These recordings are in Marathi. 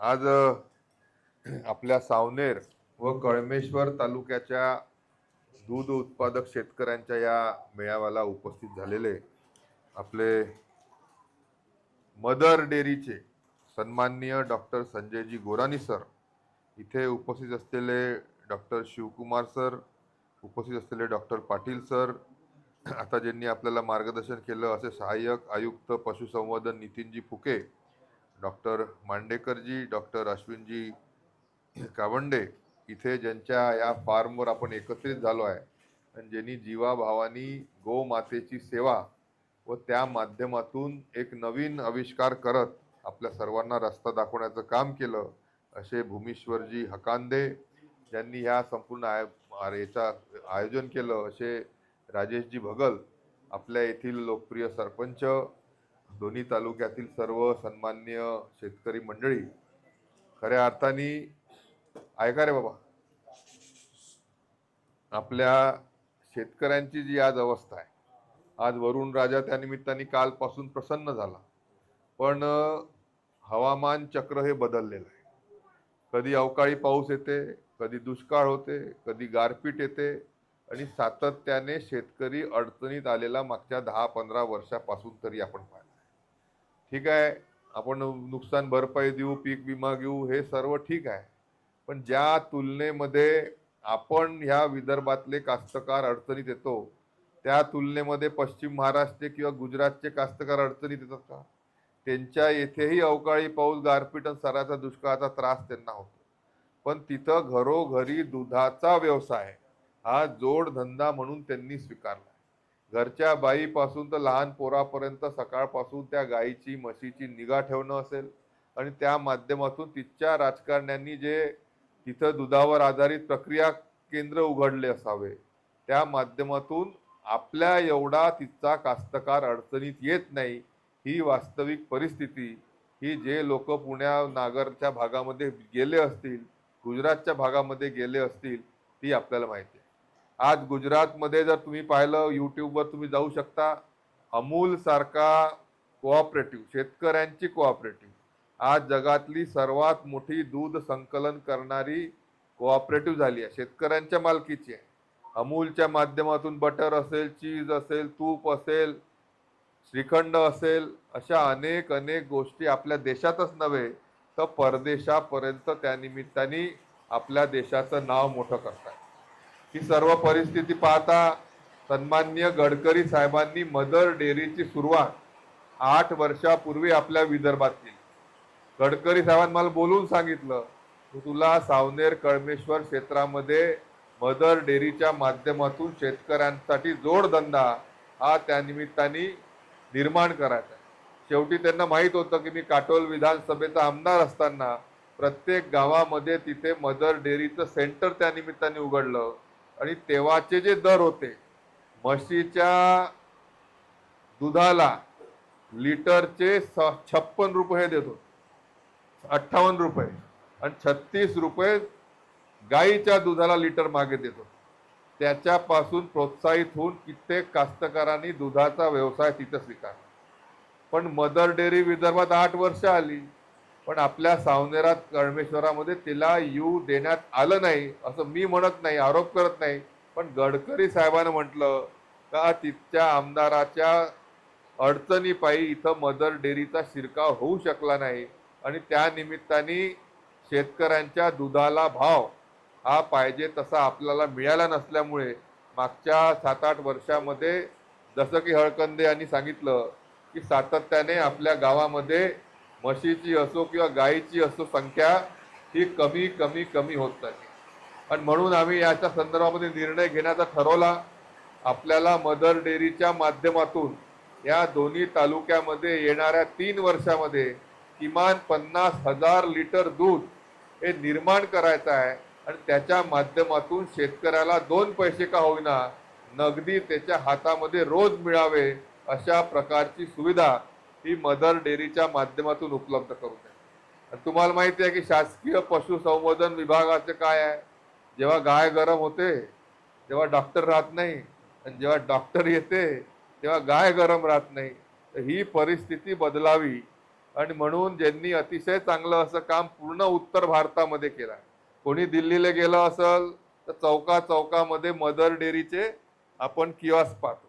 आज आपल्या सावनेर व कळमेश्वर तालुक्याच्या दूध उत्पादक शेतकऱ्यांच्या या मेळाव्याला उपस्थित झालेले आपले मदर डेअरीचे सन्माननीय डॉक्टर संजयजी गोरानी सर इथे उपस्थित असलेले डॉक्टर शिवकुमार सर उपस्थित असलेले डॉक्टर पाटील सर आता ज्यांनी आपल्याला मार्गदर्शन केलं असे सहाय्यक आयुक्त पशुसंवर्धन नितीनजी फुके डॉक्टर मांडेकरजी डॉक्टर अश्विनजी कावंडे इथे ज्यांच्या या फार्मवर आपण एकत्रित झालो आहे. आणि ज्यांनी जीवाभावानी गोमातेची सेवा व त्या माध्यमातून एक नवीन आविष्कार करत आपल्या सर्वांना रस्ता दाखवण्याचं काम केलं असे भूमेश्वरजी हकांदे ज्यांनी ह्या संपूर्ण आय याचा आयोजन केलं असे राजेशजी भगल आपल्या येथील लोकप्रिय सरपंच दोन्ही तालुक्यातील सर्व सन्मान्य शेतकरी मंडळी खऱ्या अर्थाने ऐका रे बाबा. आपल्या शेतकऱ्यांची जी आज अवस्था आहे आज वरुण राजा त्या निमित्ताने कालपासून प्रसन्न झाला. पण हवामान चक्र हे बदललेलं आहे. कधी अवकाळी पाऊस येते कधी दुष्काळ होते कधी गारपीट येते आणि सातत्याने शेतकरी अडचणीत आलेला मागच्या दहा पंधरा वर्षापासून तरी आपण पाहिलं ठीक आहे आपण नुकसान भरपाई देऊ पीक विमा घेऊ हे सर्व ठीक आहे. पण ज्या तुलनेमध्ये आपण ह्या विदर्भातले कास्तकार अडचणीत येतो त्या तुलनेमध्ये पश्चिम महाराष्ट्र किंवा गुजरातचे कास्तकार अडचणीत येतात का? त्यांच्या येथेही अवकाळी पाऊस गारपीट आणि सराचा दुष्काळाचा त्रास त्यांना होतो. पण तिथं घरोघरी दुधाचा व्यवसाय हा जोडधंदा म्हणून त्यांनी स्वीकारला. घरच्या बाईपासून तर लहान पोरापर्यंत सकाळपासून त्या गाईची म्हशीची निगा ठेवणं असेल. आणि त्या माध्यमातून तिच्या राजकारण्यांनी जे तिथं दुधावर आधारित प्रक्रिया केंद्र उघडले असावे त्या माध्यमातून आपल्या एवढा तिचा कास्तकार अडचणीत येत नाही ही वास्तविक परिस्थिती. ही जे लोक पुण्या नागरच्या भागामध्ये गेले असतील गुजरातच्या भागामध्ये गेले असतील ती आपल्याला माहिती आहे. आज गुजरातमध्ये जर तुम्ही पाहिलं यूट्यूबवर तुम्ही जाऊ शकता. अमूल सारखा कोऑपरेटिव्ह शेतकऱ्यांची कोऑपरेटिव्ह आज जगातली सर्वात मोठी दूध संकलन करणारी कोऑपरेटिव्ह झाली आहे. शेतकऱ्यांच्या मालकीची आहे. अमूलच्या माध्यमातून बटर असेल चीज असेल तूप असेल श्रीखंड असेल अशा अनेक अनेक गोष्टी आपल्या देशातच नव्हे तर परदेशापर्यंत त्यानिमित्ताने आपल्या देशाचं नाव मोठं करतात. ही सर्व परिस्थिती पाहता सन्मान्य गडकरी साहेबांनी मदर डेअरीची सुरुवात आठ वर्षापूर्वी आपल्या विदर्भात केली. गडकरी साहेबांनी मला बोलून सांगितलं तुला सावनेर कळमेश्वर क्षेत्रामध्ये मदर डेअरीच्या माध्यमातून शेतकऱ्यांसाठी जोडधंदा हा त्या निमित्ताने निर्माण करायचा शेवटी त्यांना माहीत होतं की मी काटोल विधानसभेचा आमदार असताना प्रत्येक गावामध्ये तिथे मदर डेअरीचं सेंटर त्या निमित्ताने उघडलं. आणि तेव्हाचे जे दर होते म्हशीच्या दुधाला लिटरचे स छप्पन रुपये देत होते. अठ्ठावन्न रुपये. आणि छत्तीस रुपये गाईच्या दुधाला लिटर मागे देत होते. त्याच्यापासून प्रोत्साहित होऊन कित्येक कास्तकारांनी दुधाचा व्यवसाय तिथं स्वीकारला. पण मदर डेअरी विदर्भात आठ वर्ष आली. पण आपल्या सावनेरात कळमेश्वरामध्ये तिला येऊ देण्यात आलं नाही असं मी म्हणत नाही आरोप करत नाही. पण गडकरी साहेबांनी म्हटलं का तिथच्या आमदाराच्या अडचणीपायी इथं मदर डेअरीचा शिरकाव होऊ शकला नाही आणि त्या निमित्ताने शेतकऱ्यांच्या दुधाला भाव हा पाहिजे तसा आपल्याला मिळाला नसल्यामुळे मागच्या सात आठ वर्षामध्ये जसं की हळकंदे यांनी सांगितलं की सातत्याने आपल्या गावामध्ये म्हशीची असो किंवा गायीची असो संख्या ही कमी कमी कमी होत चालली आणि म्हणून आम्ही याच्या संदर्भामध्ये निर्णय घेण्याचा ठरवला. आपल्याला मदर डेअरीच्या माध्यमातून या दोन्ही तालुक्यामध्ये येणाऱ्या तीन वर्षामध्ये किमान पन्नास हजार लिटर दूध हे निर्माण करायचं आहे. आणि त्याच्या माध्यमातून शेतकऱ्याला दोन पैसे का होईना नगदी त्याच्या हातामध्ये रोज मिळावे अशा प्रकारची सुविधा ही मदर डेअरीच्या माध्यमातून उपलब्ध करून द्या. आणि तुम्हाला माहिती आहे की शासकीय पशुसंवर्धन विभागाचं काय आहे? जेव्हा गाय गरम होते तेव्हा डॉक्टर राहत नाही आणि जेव्हा डॉक्टर येते तेव्हा गाय गरम राहत नाही तर ही परिस्थिती बदलावी. आणि म्हणून ज्यांनी अतिशय चांगलं असं काम पूर्ण उत्तर भारतामध्ये केलं आहे. कोणी दिल्लीला गेलं असेल तर चौका चौकामध्ये मदर डेअरीचे आपण किऑस्क पाहतो.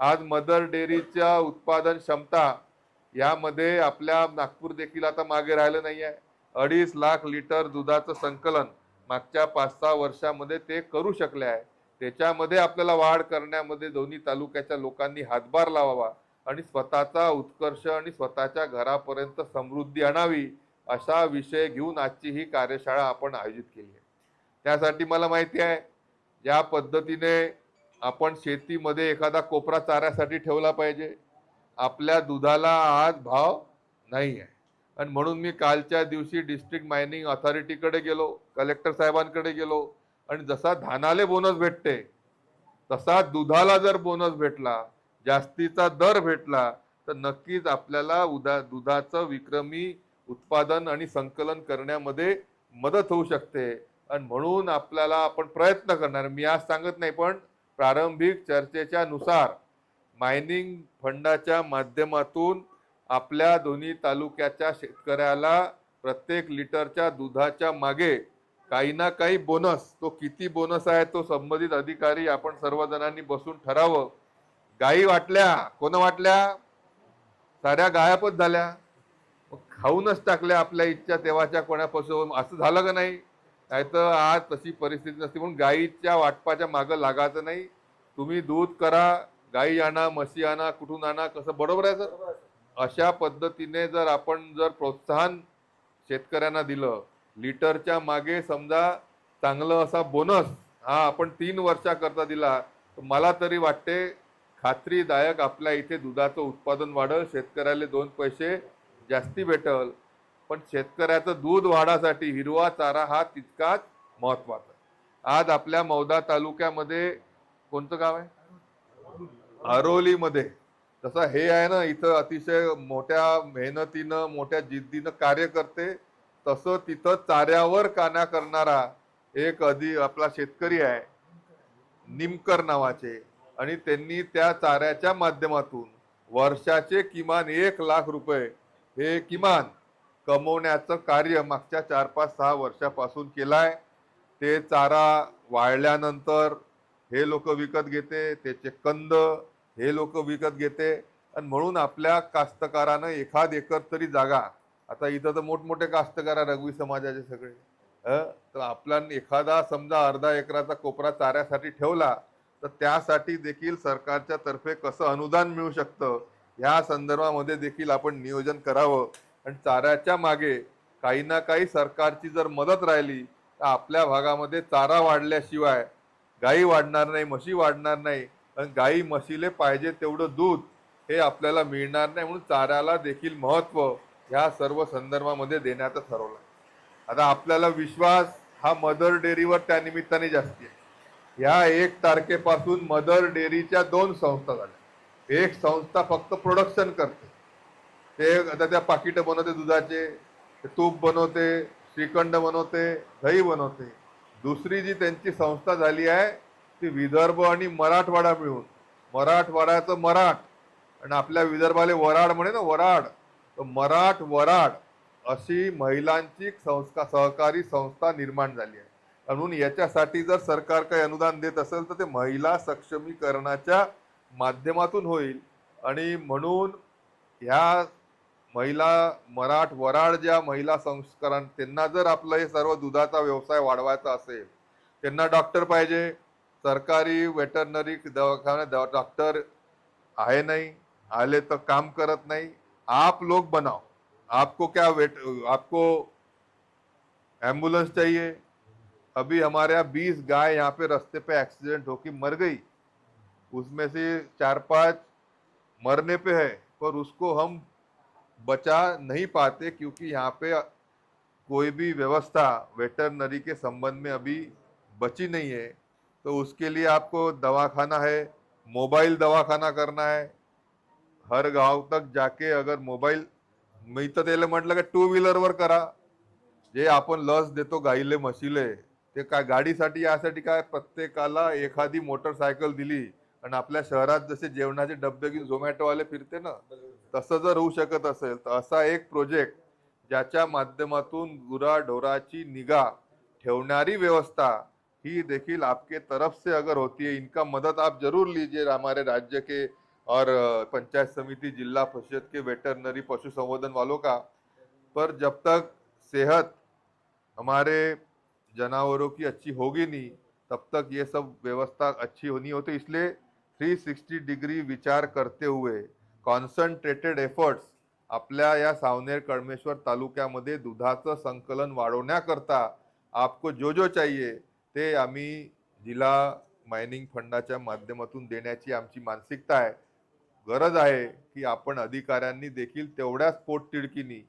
आज मदर डेअरीच्या उत्पादन क्षमता यामध्ये आपल्या नागपूर देखील आता मागे राहिलं नाही आहे अडीच लाख लिटर दुधाचं संकलन मागच्या पाच सहा वर्षामध्ये ते करू शकले आहे. त्याच्यामध्ये आपल्याला वाढ करण्यामध्ये दोन्ही तालुक्याच्या लोकांनी हातभार लावावा आणि स्वतःचा उत्कर्ष आणि स्वतःच्या घरापर्यंत समृद्धी आणावी असा विषय घेऊन आजची ही कार्यशाळा आपण आयोजित केली आहे. त्यासाठी मला माहिती आहे ज्या पद्धतीने आपण शेतीमध्ये एखादा कोपरा चाऱ्यासाठी ठेवला पाहिजे आपल्या दुधाला आज भाव नाही आहे आणि म्हणून मी कालच्या दिवशी डिस्ट्रिक्ट मायनिंग ऑथॉरिटीकडे गेलो कलेक्टर साहेबांकडे गेलो. आणि जसा धानाले बोनस भेटते तसा दुधाला जर बोनस भेटला जास्तीचा दर भेटला तर नक्कीच आपल्याला उदा दुधाचं विक्रमी उत्पादन आणि संकलन करण्यामध्ये मदत होऊ शकते. आणि म्हणून आपल्याला आपण प्रयत्न करणार. मी आज सांगत नाही पण प्रारंभिक चर्चेच्या नुसार मायनिंग फंडाच्या माध्यमातून आपल्या दोन्ही तालुक्याच्या शेतकऱ्याला प्रत्येक लिटरच्या दुधाच्या मागे काही ना काही बोनस तो किती बोनस आहे तो संबंधित अधिकारी आपण सर्वजणांनी बसून ठरावं. गायी वाटल्या कोण वाटल्या? साऱ्या गायापच झाल्या. खाऊनच टाकल्या आपल्या इच्छा तेव्हाच्या कोणापासून असं झालं का नाही? नाहीतर आज तशी परिस्थिती नसते म्हणून गायीच्या वाटपाच्या मागं लागायचं नाही. तुम्ही दूध करा गाई आणा म्हशी आणा कुठून आणा कसं बरोबर आहे सर? अशा पद्धतीने जर आपण जर प्रोत्साहन शेतकऱ्यांना दिलं लिटरच्या मागे समजा चांगलं असा बोनस हा आपण तीन वर्षाकरता दिला तर मला तरी वाटते खात्रीदायक आपल्या इथे दुधाचं उत्पादन वाढल शेतकऱ्याला दोन पैसे जास्ती भेटल. पण शेतकऱ्याचं दूध वाढासाठी हिरवा चारा हा तितकाच महत्त्वाचा. आहे. आज आपल्या मौदा तालुक्यामध्ये कोणतं गाव आहे? अरोलीमध्ये तसं हे आहे ना इथं अतिशय मोठ्या मेहनतीनं मोठ्या जिद्दीनं कार्य करते. तसं तिथं चाऱ्यावर काना करणारा एक अधि आपला शेतकरी आहे निमकर नावाचे. आणि त्यांनी त्या चाऱ्याच्या माध्यमातून वर्षाचे किमान एक लाख रुपये हे किमान कमवण्याचं कार्य मागच्या चार पाच सहा वर्षापासून केलाय. ते चारा वाळल्यानंतर हे लोक विकत घेते त्याचे कंद हे लोक विकत घेते आणि म्हणून आपल्या कास्तकारानं एखाद एकर तरी जागा. आता इथं तर मोठमोठे कास्तकार आहे समाजाचे सगळे. तर आपला एखादा समजा अर्धा एकराचा कोपरा चाऱ्यासाठी ठेवला तर त्यासाठी देखील सरकारच्या तर्फे कसं अनुदान मिळू शकतं? ह्या संदर्भामध्ये देखील आपण नियोजन करावं. आणि चाऱ्याच्या मागे काही ना काही सरकारची जर मदत राहिली तर आपल्या भागामध्ये चारा वाढल्याशिवाय गाई वाढणार नाही म्हशी वाढणार नाही आणि गाई म्हशीले पाहिजे तेवढं दूध हे आपल्याला मिळणार नाही म्हणून चाऱ्याला देखील महत्त्व ह्या सर्व संदर्भामध्ये देण्याचं ठरवलं आता आपल्याला विश्वास हा मदर डेअरीवर त्या निमित्ताने जास्ती आहे. ह्या एक तारखेपासून मदर डेअरीच्या दोन संस्था झाल्या. एक संस्था फक्त प्रोडक्शन करते. ते आता त्या पाकिटं बनवते दुधाचे तूप बनवते श्रीखंड बनवते दही बनवते. दुसरी जी त्यांची संस्था झाली आहे ती विदर्भ आणि मराठवाडा मिळून. मराठवाड्याचं मराठ आणि आपल्या विदर्भाले वराड म्हणे ना वराड. तर मराठ वराड अशी महिलांची संस्था सहकारी संस्था निर्माण झाली आहे. म्हणून याच्यासाठी जर सरकार काही अनुदान देत असेल तर ते महिला सक्षमीकरणाच्या माध्यमातून होईल. आणि म्हणून ह्या महिला मराठ वराड ज्या महिला संस्कारां त्यांना जर आपलं हे सर्व दुधाचा व्यवसाय वाढवायचा असेल त्यांना डॉक्टर पाहिजे सरकारी वेटरनरी दवाखान्यात डॉक्टर आए नहीं, आले तर काम करत नहीं. आप लोग बनाओ. आपको क्या वेट आपको एंबुलेंस चाहिए? अभी हमारे यहाँ बीस गाय यहाँ पे रास्ते पे एक्सीडेंट होकर मर गई। उसमें से चार पाँच मरने पे है, पर उसको हम बचा नहीं पाते क्योंकि यहाँ पे कोई भी व्यवस्था वेटरनरी के संबंध में अभी बची नहीं है। तो उसके लिए आपको दवाखाना है मोबाइल दवाखाना करना है। हर गाव तक जाके अगर मोबाईल मी तर त्याला म्हटलं का टू व्हीलरवर करा। जे आपण लस देतो गाईले म्हशीले ते काय गाडीसाठी यासाठी काय प्रत्येकाला एखादी मोटरसायकल दिली आणि आपल्या शहरात जसे जेवणाचे डबे घेऊन झोमॅटोवाले फिरते ना तसं जर होऊ शकत असेल तर असा एक प्रोजेक्ट ज्याच्या माध्यमातून गुराढोराची निगा ठेवणारी व्यवस्था ही देखील आपके तरफ़ से अगर होती है, इनका मदद आप ज़रूर लीजिए हमारे राज्य के और पंचायत समिति, जिला परिषद के वेटरनरी पशु संवर्धन वालों का। पर जब तक सेहत हमारे जानवरों की अच्छी होगी नहीं, तब तक ये सब व्यवस्था अच्छी होनी होती। इसलिए 360 डिग्री विचार करते हुए कॉन्सन्ट्रेटेड एफर्ट्स आपल्या या सावनेर कळमेश्वर तालुक्यामध्ये दुधाचं संकलन वाढवण्याकरता आपको जो जो चाहिए ते आम्ही जिल्हा मायनिंग फंडाच्या माध्यमातून देण्याची आमची मानसिकता आहे. गरज आहे की आपण अधिकाऱ्यांनी देखील तेवढ्याच पोटतिडकीनी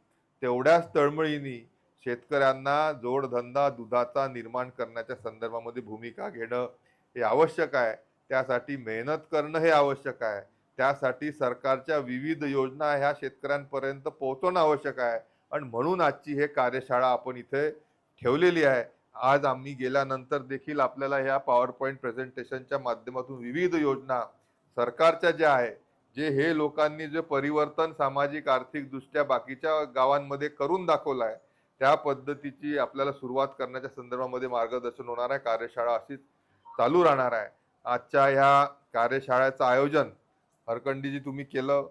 तेवढ्याच तळमळीनी शेतकऱ्यांना जोडधंदा दुधाचा निर्माण करण्याच्या संदर्भामध्ये भूमिका घेणं हे आवश्यक आहे. त्यासाठी मेहनत करणं हे आवश्यक आहे. त्यासाठी सरकारच्या विविध योजना ह्या शेतकऱ्यांपर्यंत पोहोचवणं आवश्यक आहे. आणि म्हणून आजची हे कार्यशाळा आपण इथे ठेवलेली आहे. आज आम्ही गेल्यानंतर देखील आपल्याला ह्या पॉवर पॉईंट प्रेझेंटेशनच्या माध्यमातून विविध योजना सरकारच्या ज्या आहे जे हे लोकांनी जे परिवर्तन सामाजिक आर्थिक दृष्ट्या बाकीच्या गावांमध्ये करून दाखवलं आहे त्या पद्धतीची आपल्याला सुरुवात करण्याच्या संदर्भामध्ये मार्गदर्शन होणार आहे. कार्यशाळा अशीच चालू राहणार आहे. आजच्या ह्या कार्यशाळेचं आयोजन हरकंडीजी तुम्ही केलं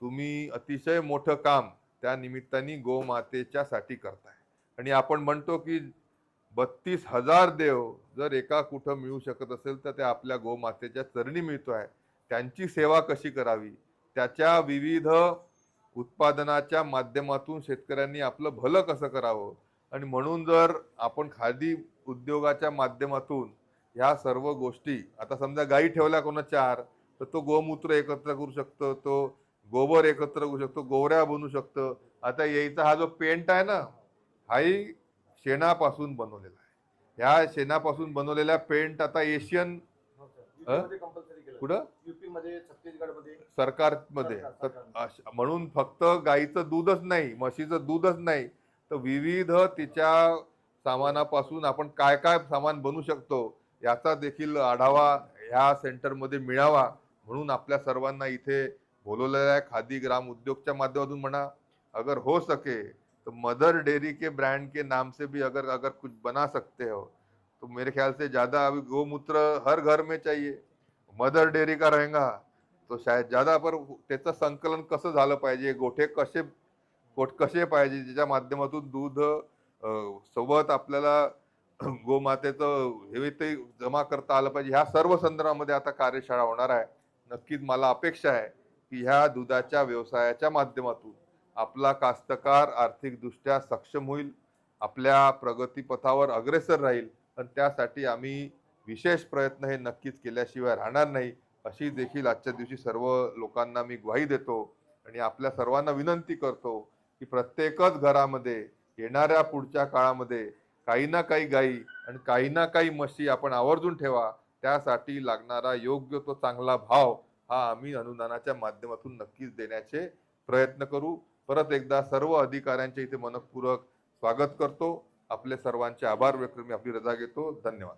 तुम्ही अतिशय मोठं काम त्या निमित्ताने गोमातेच्या साठी करताय. आणि आपण म्हणतो की बत्तीस हजार देव जर एका कुठं मिळू शकत असेल तर ते आपल्या गोमातेच्या चरणी मिळतो आहे. त्यांची सेवा कशी करावी? त्याच्या विविध उत्पादनाच्या माध्यमातून शेतकऱ्यांनी आपलं भलं कसं करावं? आणि म्हणून जर आपण खादी उद्योगाच्या माध्यमातून ह्या सर्व गोष्टी आता समजा गाई ठेवल्या कोणा चार तर तो गोमूत्र एकत्र करू शकतो तो गोबर एकत्र करू शकतो गोवऱ्या बनू शकतो. आता यायचा हा जो पेंट आहे ना हाही शेणापासून बनवलेला आहे. ह्या शेणापासून बनवलेल्या पेंट आता एशियन कुठं? सरकारमध्ये. म्हणून फक्त गाईचं दूधच नाही म्हशीचं दूधच नाही तर विविध तिच्या सामानापासून आपण काय काय सामान बनवू शकतो याचा देखील आढावा ह्या सेंटरमध्ये मिळावा म्हणून आपल्या सर्वांना इथे बोलवलेलं आहे. खादी ग्राम उद्योगच्या माध्यमातून म्हणा अगर हो सके तो मदर डेयरी के ब्रांड के नाम से भी अगर अगर कुछ बना सकते हो तो मेरे ख्याल से ज्यादा अभी गोमूत्र हर घर में चाहिए। मदर डेयरी का रहेगा तो शायद ज्यादा पर त्याचं संकलन कसं झालं पाहिजे गोठे कसे गोठ कसे पाहिजे ज्याच्या माध्यमातून दूध सोबत आपल्याला गोमातेचं हे ते जमा करता आलं पाहिजे. ह्या सर्व संदर्भामध्ये आता कार्यशाळा होणार आहे. नक्कीच मला अपेक्षा आहे की ह्या दुधाच्या व्यवसायाच्या माध्यमातून आपला कास्तकार आर्थिकदृष्ट्या सक्षम होईल आपल्या प्रगतीपथावर अग्रेसर राहील आणि त्यासाठी आम्ही विशेष प्रयत्न हे नक्कीच केल्याशिवाय राहणार नाही अशी देखील आजच्या दिवशी सर्व लोकांना मी ग्वाही देतो आणि आपल्या सर्वांना विनंती करतो की प्रत्येकच घरामध्ये येणाऱ्या पुढच्या काळामध्ये काही ना काही गाई आणि काही ना काही म्हशी आपण आवर्जून ठेवा त्यासाठी लागणारा योग्य तो चांगला भाव हा आम्ही अनुदानाच्या माध्यमातून नक्कीच देण्याचे प्रयत्न करू. परत एकदा सर्व अधिकाऱ्यांचे इथे मनपूर्वक स्वागत करतो. आपले सर्वांचे आभार व्यक्त मी आपली रजा घेतो. धन्यवाद.